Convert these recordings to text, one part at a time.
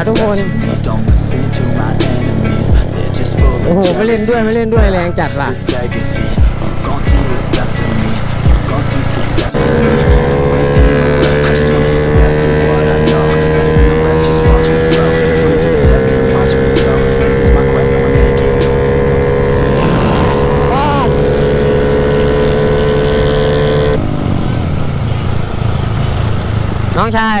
าทุกคนโอ้โหไม่เล่นด้วยไม่เล่นด้วยแรงจัดล่ะน้องชาย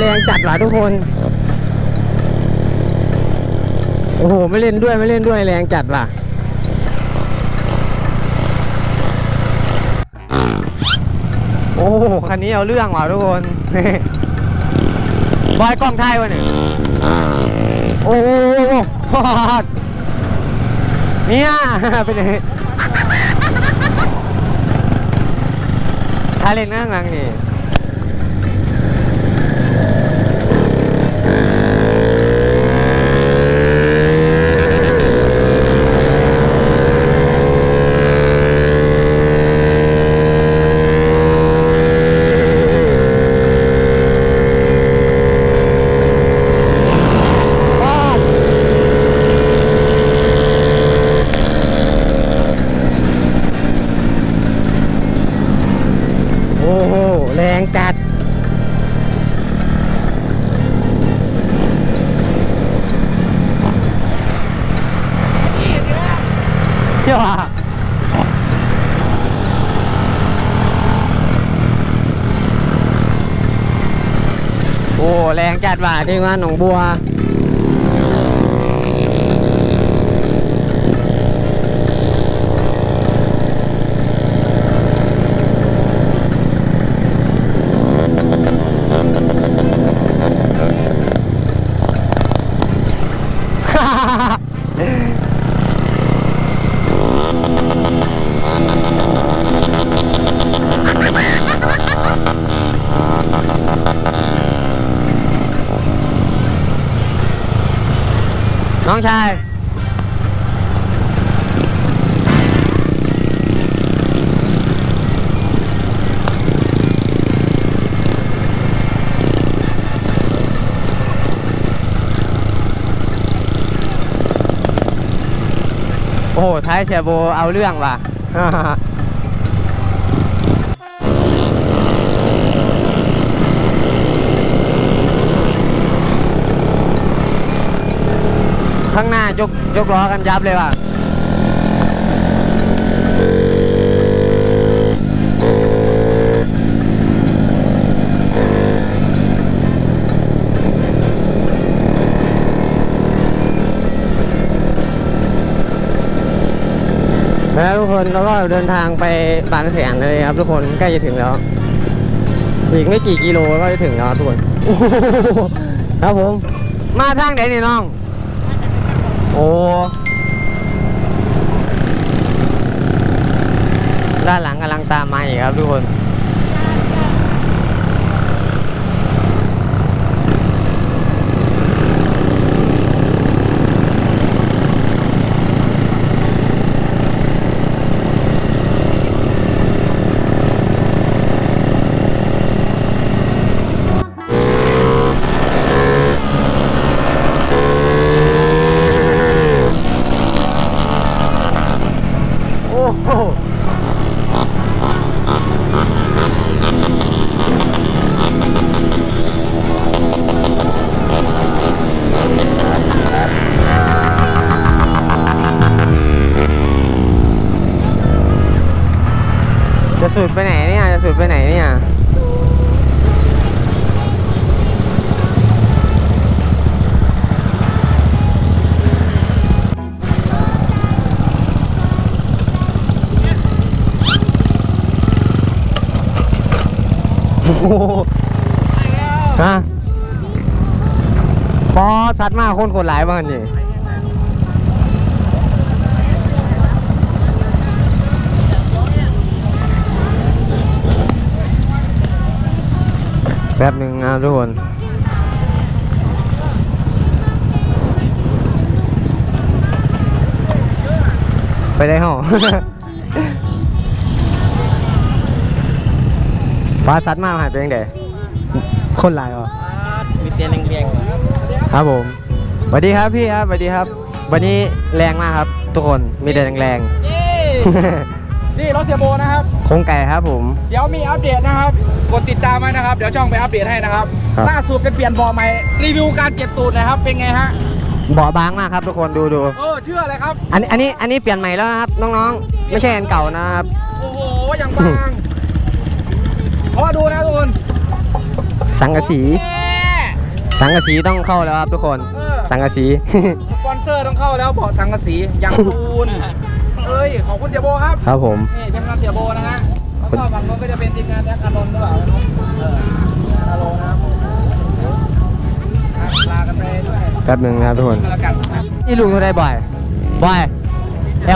แรงจัดว่ะทุกคน โอ้โห ไม่เล่นด้วยไม่เล่นด้วยแรงจัดว่ะโอ้โหคันนี้เอาเรื่องว่ะทุกคนบอยกล้องไทยวะเนี่ยโอ้โหเนี่ยเป็นไงถ้าเล่นนั่งนังนี่ โอ้โห แรงจัดเที่ยวอะโอ้ แรงจัดว่ะที่งานหนองบัว น้องชายโอ้โหท้ายเสียโบเอาเรื่องว่ะ ข้างหน้ายกยกล้อกันยับเลยว่ะแล้วทุกคนแล้วก็เดินทางไปบางแสนเลยครับทุกคนใกล้จะถึงแล้ว อีกไม่กี่กิโลก็จะถึงแล้วทุกคนครับผม มาทางไหนนี่น้อง โอ้ด้านหลังกำลังตามมาอีกครับทุกคน จะสุดไปไหนเนี่ย จะสุดไปไหนเนี่ย โอ้ฮะพอสัตว์มากคนคนหลายบ้างนี่แป๊บหนึ่งนะทุกคนไปได้ห้อง ฟ้าสัตว์มากหายไปยังไงคนหลายเหรอมีเตียงเรียงครับผมสวัสดีครับพี่ครับสวัสดีครับ วันนี้แรงมากครับ ทุกคนมีแต่แรงๆนี่รถเสียโบนะครับโครงไก่ครับผม เดี๋ยวมีอัปเดตนะครับ กดติดตามไว้นะครับ เดี๋ยวช่องไปอัปเดตให้นะครับครับล่าสุดไปเปลี่ยนเบาะใหม่รีวิวการเก็บตูดหนะครับเป็นไงฮะเบาะบางมากครับทุกคนดูดูเออเชื่อเลยครับ อันอันนี้อันนี้เปลี่ยนใหม่แล้วนะครับน้องๆ ไม่ใช่อันเก่านะครับ โอ้โหอย่างบางเพราะว่าดูนะทุกคนสังกะสีแม่สังกะสีต้องเข้าแล้วครับทุกคน เออสังกะสี สปอนเซอร์ต้องเข้าแล้วเบาะสังกะสีอย่างคูนเอ้ยขอบคุณเสียโบครับ ครับผม นี่ทีมงานเสียโบนะฮะแล้วก็ฝั่งนู้นก็จะเป็นทีมงานแจ็คอารอนหรือเปล่าเอออารอนนะครับอะลากันไปด้วยแป๊บหนึ่งนะครับทุกคน แล้วกันนะครับนี่ลุงเท่าไรบ่อย บ่อย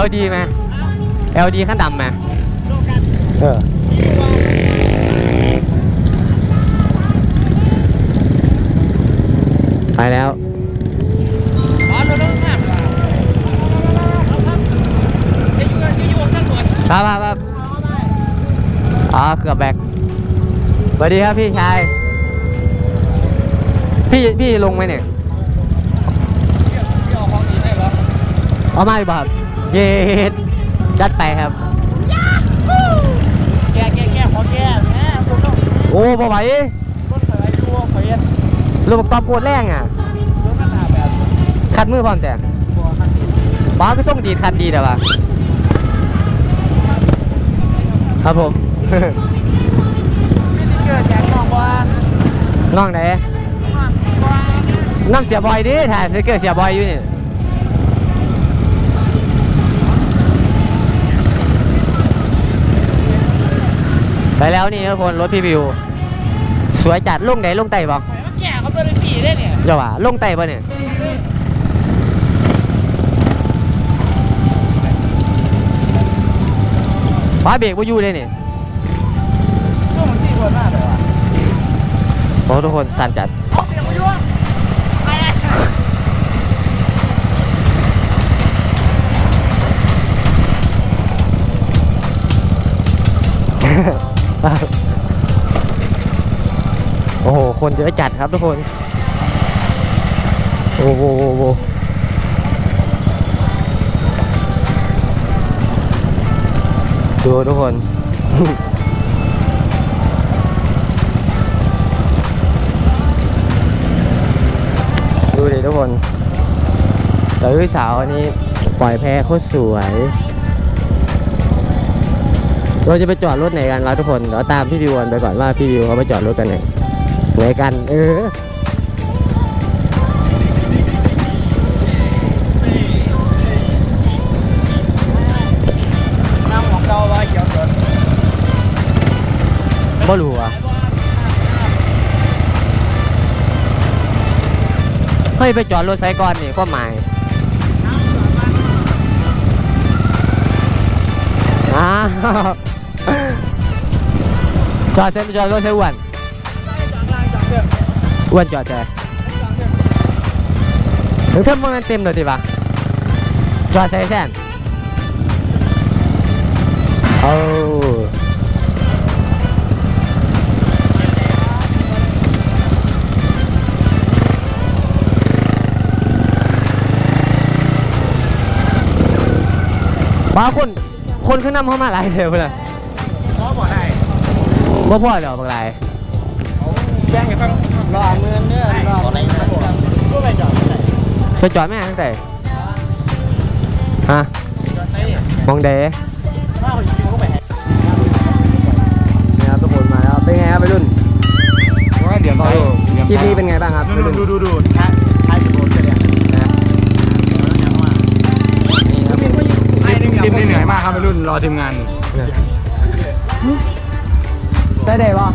LD ไหม LD ขั้นดำไหมเออ ไป แล้วอ๋อเราต้องห้ามเหรอเอาครับจะอยู่จะอยู่กับตำรวจครับครับครับอ๋อเกือบแบกสวัสดีครับพี่ชาย พี่พี่ลงไหมเนี่ยพี่เอาของดีได้เหรอเอามาอีกบ่ครับเย็ดจัดไปครับ แก้แก้แก้ขอแก้แม่ผมต้องโอ้บ่ไหวรถอะไรตัวเปลี่ยน ลูกตอบโคตรแรงอะขนาดแบบคัดมือพร้อมแต่ตัวคันนี้าก็ส่งดีดคัดดีแต่ว่าครับผมน้องว่งไหนน้ำเสียบอยดิถ่ายสติ๊กเกอร์เสียบอยอยู่นี่ไปแล้วนี่ทุกคนรถพี่วิว สวยจัดลงไหนลงไต่บอก แก่เขาตัวเป็นปีได้เนี่ยเจ้าว่าลงไต่ปะเนี่ยฟ้าเบรกว่าอยู่เลยนี่ช่วงมันสี่คนมากเลยว่ะโอ้ทุกคนสั่นจัดเสียงมายั่วไปอะ โอ้โห คนเยอะจัดครับทุกคน โอ้โหดูทุกคน ดูดิทุกคนแต่พี่สาวอันนี้ปล่อยแพโคตรสวย เราจะไปจอดรถไหนกันเราทุกคน เดี๋ยวตามพี่วิวกันไปก่อนว่าพี่วิวเขาไปจอดรถกันไหน ไหนกัน เออน้ำของเราไว้เขียวสดบ่รู้อะเฮ้ยไปจอดรถไซก่อนนี่ก็หมายอ้าวจอดเส้นจอดรถใช้อ้วน อ้วนจอดใจจอดเดือดถึงเท่ามันเต็มเลยดิปะจอดใส่แซนเอาบ้าคน คนขึ้นนำเข้ามาหลายเดียวเลยเพราะบ่ได้บ่พ่อเดี๋ยวบางไรแจ้งให้ฟังรอเงินเนี่ยรออะไรครับผมก็ไปจอดไหนไปจอดแม่ตั้งแต่ฮะจอดไหนมองเดว่าคนคิวก็ไปไงครับวัยรุ่นว่าเดี๋ยวเราคลิปนี้เป็นไงบ้างครับวัยรุ่นดูดูดูท้ายท้ายจะโดนจะเนี่ยทีมนี้เหนื่อยมากครับวัยรุ่นรอทีมงานได้ได้ป่ะ